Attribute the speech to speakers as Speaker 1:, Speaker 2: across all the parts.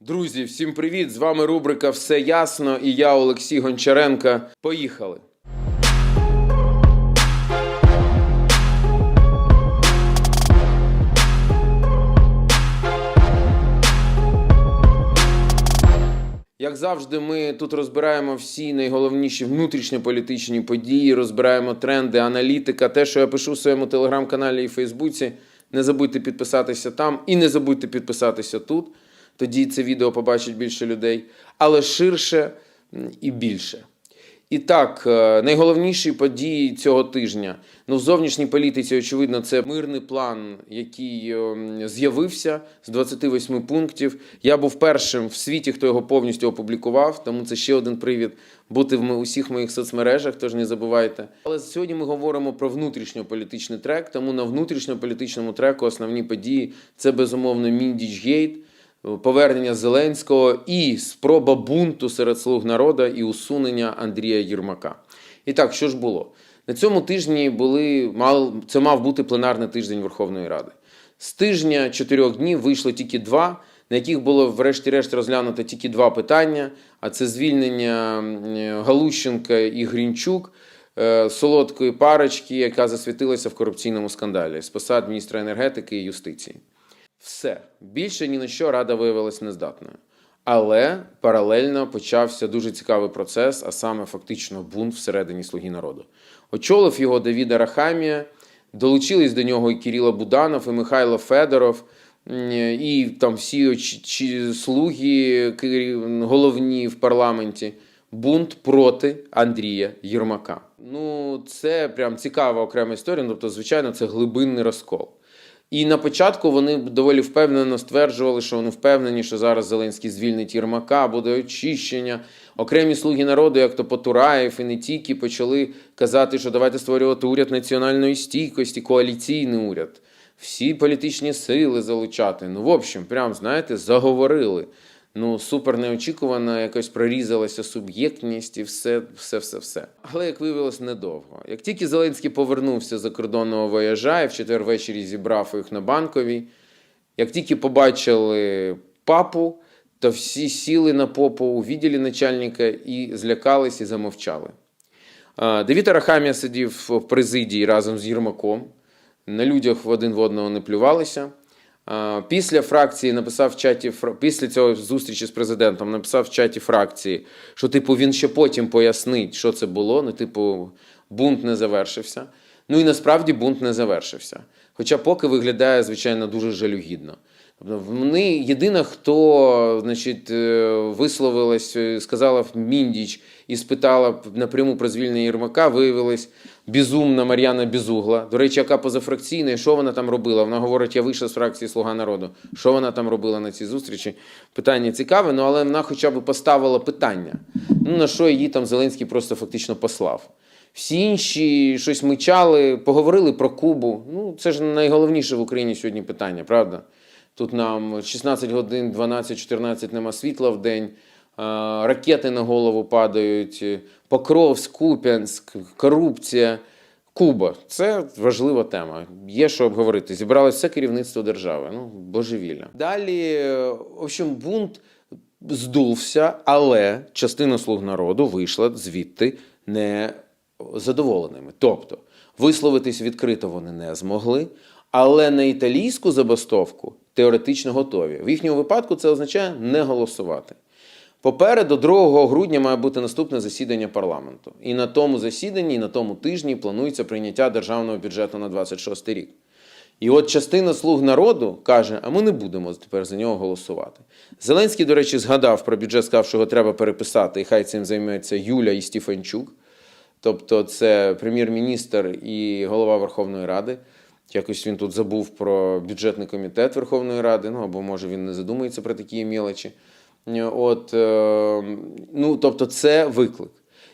Speaker 1: Друзі, всім привіт! З вами рубрика Все ясно і я, Олексій Гончаренко. Поїхали! Як завжди, ми тут розбираємо всі найголовніші внутрішньополітичні події, розбираємо тренди, аналітика, те, що я пишу в своєму телеграм-каналі і Фейсбуці. Не забудьте підписатися там і не забудьте підписатися тут. Тоді це відео побачить більше людей, але ширше і більше. І так, е, найголовніші події цього тижня. Ну, в зовнішній політиці, очевидно, це мирний план, який ем, з'явився з 28 пунктів. Я був першим в світі, хто його повністю опублікував, тому це ще один привід бути в усіх моїх соцмережах, тож не забувайте. Але сьогодні ми говоримо про внутрішньополітичний трек, тому на внутрішньополітичному треку основні події це безумовно Міндіч Гейт повернення Зеленського і спроба бунту серед слуг народу і усунення Андрія Єрмака. І так, що ж було? На цьому тижні були мав, це мав бути пленарний тиждень Верховної Ради. З тижня чотирьох днів вийшло тільки два, на яких було врешті-решт розглянуто тільки два питання: а це звільнення Галущенка і Грінчук. е, Солодкої парочки, яка засвітилася в корупційному скандалі з посад міністра енергетики і юстиції. Все більше ні на що рада виявилась нездатною. Але паралельно почався дуже цікавий процес, а саме фактично бунт всередині Слуги народу. Очолив його Давіда Рахамія, долучились до нього і Кирило Буданов, і Михайло Федоров, і там всі слуги головні в парламенті. Бунт проти Андрія Єрмака. Ну, це прям цікава окрема історія. Ну, Тобто, звичайно, це глибинний розкол. І на початку вони доволі впевнено стверджували, що вони впевнені, що зараз Зеленський звільнить Єрмака, буде очищення. Окремі слуги народу, як то Потураєв і не тільки, почали казати, що давайте створювати уряд національної стійкості, коаліційний уряд, всі політичні сили залучати. Ну, в общем, прям знаєте, заговорили. Ну, супер неочікувано, якось прорізалася суб'єктність і все, все, все, все. Але як виявилось, недовго. Як тільки Зеленський повернувся з закордонного вояжа і в четвер ввечері зібрав їх на банковій, як тільки побачили папу, то всі сіли на попу, увіділи начальника і злякались і замовчали. А, Давід Арахамія сидів в президії разом з Єрмаком. На людях в один в одного не плювалися. Після фракції написав в чаті після цього зустрічі з президентом написав в чаті фракції, що типу він ще потім пояснить, що це було. Ну, типу, бунт не завершився. Ну і насправді бунт не завершився. Хоча поки виглядає, звичайно, дуже жалюгідно. Тобто вони єдина, хто значить, е, висловилась, е, сказала Міндіч і спитала напряму про звільнення Єрмака, виявилась безумна Мар'яна Безугла. До речі, яка позафракційна, і що вона там робила? Вона говорить, я вийшла з фракції Слуга народу. Що вона там робила на цій зустрічі? Питання цікаве, ну але вона хоча б поставила питання. Ну на що її там Зеленський просто фактично послав. Всі інші щось мичали, поговорили про Кубу. Ну, це ж найголовніше в Україні сьогодні питання, правда? Тут нам 16 годин, 12-14 нема світла в день, ракети на голову падають, Покровськ, Куп'янськ, корупція, Куба. Це важлива тема. Є що обговорити. Зібралось все керівництво держави. Ну, божевільно. Далі, е, в общем, бунт здувся, але частина слуг народу вийшла звідти не задоволеними. Тобто, висловитись відкрито вони не змогли, але на італійську забастовку теоретично готові. В їхньому випадку це означає не голосувати. Попереду 2 грудня має бути наступне засідання парламенту. І на тому засіданні, і на тому тижні планується прийняття державного бюджету на 26 рік. І от частина слуг народу каже: а ми не будемо тепер за нього голосувати. Зеленський, до речі, згадав про бюджет, сказав, що його треба переписати, і хай цим займається Юля і Стефанчук. Тобто, це прем'єр-міністр і голова Верховної Ради. Якось він тут забув про бюджетний комітет Верховної Ради, ну або може він не задумується про такі мелочі. От, е, ну, тобто, це виклик.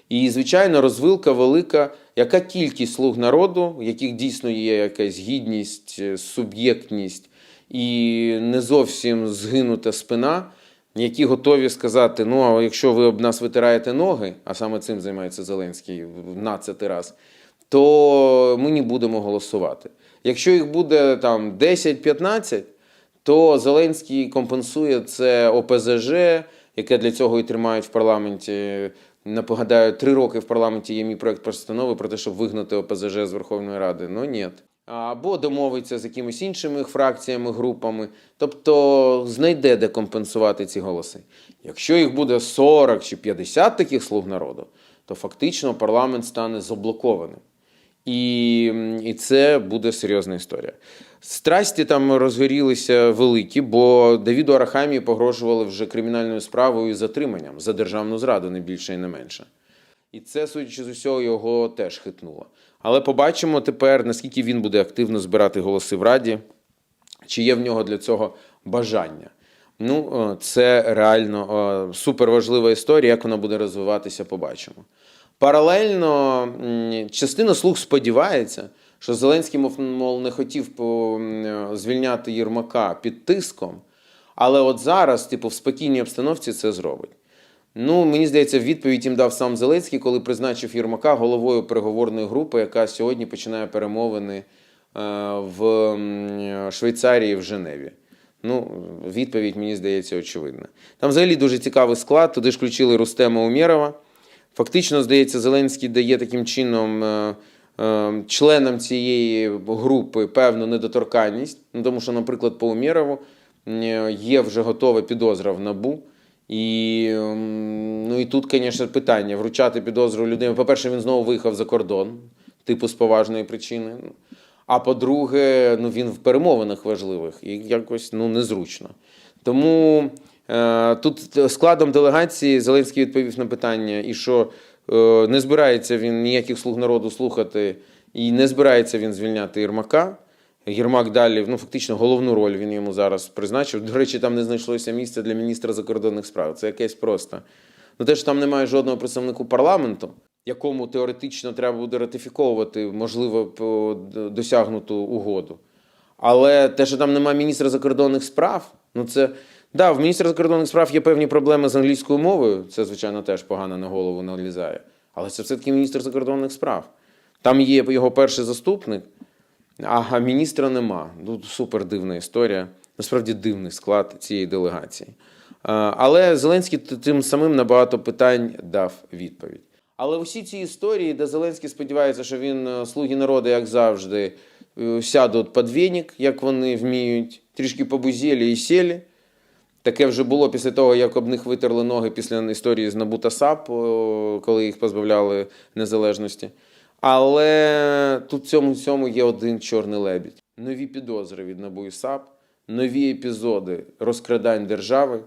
Speaker 1: І, звичайно, розвилка велика. Яка кількість слуг народу, в яких дійсно є якась гідність, е, суб'єктність і не зовсім згинута спина, які готові сказати: ну, а якщо ви об нас витираєте ноги, а саме цим займається Зеленський в 12 раз, то ми не будемо голосувати. Якщо їх буде там 10-15, то Зеленський компенсує це ОПЗЖ, яке для цього і тримають в парламенті. Напогадаю, три роки в парламенті є мій проект постанови про те, щоб вигнати ОПЗЖ з Верховної Ради. Ну ні. Або домовиться з якимись іншими фракціями, групами, тобто знайде де компенсувати ці голоси. Якщо їх буде 40 чи 50 таких слуг народу, то фактично парламент стане заблокованим. І, і це буде серйозна історія. Страсті там розгорілися великі, бо Давіду Арахамії погрожували вже кримінальною справою і затриманням за державну зраду, не більше і не менше. І це, судячи з усього, його теж хитнуло. Але побачимо тепер, наскільки він буде активно збирати голоси в Раді, чи є в нього для цього бажання. Ну, це реально суперважлива історія. Як вона буде розвиватися, побачимо. Паралельно частина слуг сподівається, що Зеленський, мов, не хотів звільняти Єрмака під тиском, але от зараз, типу, в спокійній обстановці це зробить. Ну, мені здається, відповідь їм дав сам Зеленський, коли призначив Єрмака головою переговорної групи, яка сьогодні починає перемовини е, в Швейцарії в Женеві. Ну, відповідь, мені здається, очевидна. Там взагалі дуже цікавий склад. Туди ж включили Рустема Умєрова. Фактично, здається, Зеленський дає таким чином е, е, членам цієї групи певну недоторканність. Ну, тому що, наприклад, по Умєрову е, є вже готова підозра в НАБУ. І, ну, і тут, звісно, питання: вручати підозру людині. По-перше, він знову виїхав за кордон, типу з поважної причини. А по-друге, ну, він в перемовинах важливих і якось ну, незручно. Тому тут складом делегації Зеленський відповів на питання, і що е, не збирається він ніяких слуг народу слухати, і не збирається він звільняти Єрмака. Єрмак далі, ну фактично головну роль він йому зараз призначив. До речі, там не знайшлося місця для міністра закордонних справ. Це якесь просто. Ну те, що там немає жодного представнику парламенту, якому теоретично треба буде ратифіковувати, можливо, досягнуту угоду. Але те, що там немає міністра закордонних справ, ну це. Да, в міністра закордонних справ є певні проблеми з англійською мовою. Це, звичайно, теж погано на голову налізає. Але це все-таки міністр закордонних справ. Там є його перший заступник, а міністра нема. Ну, супер дивна історія. Насправді дивний склад цієї делегації. Але Зеленський тим самим на багато питань дав відповідь. Але усі ці історії, де Зеленський сподівається, що він е, слуги народу, як завжди, е, сядуть під веник, як вони вміють, трішки побузєлі і сілі. Таке вже було після того, як об них витерли ноги після історії з Набута САП, коли їх позбавляли незалежності. Але тут в цьому всьому є один чорний лебідь. Нові підозри від НАБУ і САП, нові епізоди розкрадань держави.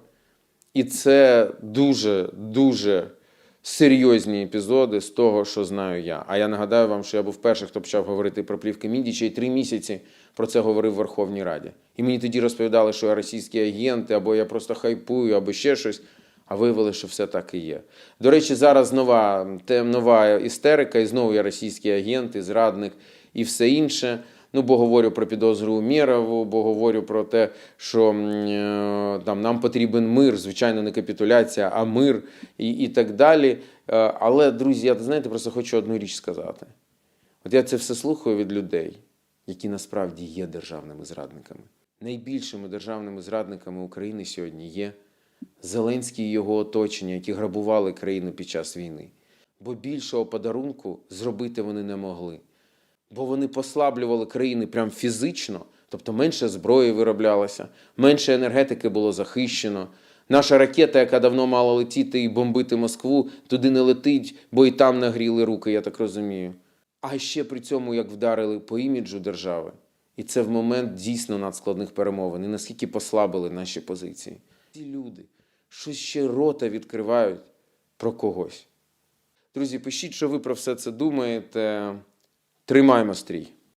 Speaker 1: І це дуже, дуже серйозні епізоди з того, що знаю я. А я нагадаю вам, що я був перший, хто почав говорити про плівки Мідіча, і три місяці про це говорив в Верховній Раді. І мені тоді розповідали, що я російські агенти, або я просто хайпую, або ще щось. А виявили, що все так і є. До речі, зараз нова, те, нова істерика, і знову я російський агент, і зрадник, і все інше. Ну, бо говорю про підозру Умєрову, бо говорю про те, що е, там нам потрібен мир, звичайно, не капітуляція, а мир і, і так далі. Е, Але, друзі, я знаєте, просто хочу одну річ сказати. От я це все слухаю від людей, які насправді є державними зрадниками. Найбільшими державними зрадниками України сьогодні є Зеленський і його оточення, які грабували країну під час війни. Бо більшого подарунку зробити вони не могли. Бо вони послаблювали країни прям фізично, тобто менше зброї вироблялося, менше енергетики було захищено. Наша ракета, яка давно мала летіти і бомбити Москву, туди не летить, бо і там нагріли руки, я так розумію. А ще при цьому як вдарили по іміджу держави. І це в момент дійсно надскладних перемовин. І наскільки послабили наші позиції. Ці люди щось ще рота відкривають про когось. Друзі, пишіть, що ви про все це думаєте. Тримаймо стрій.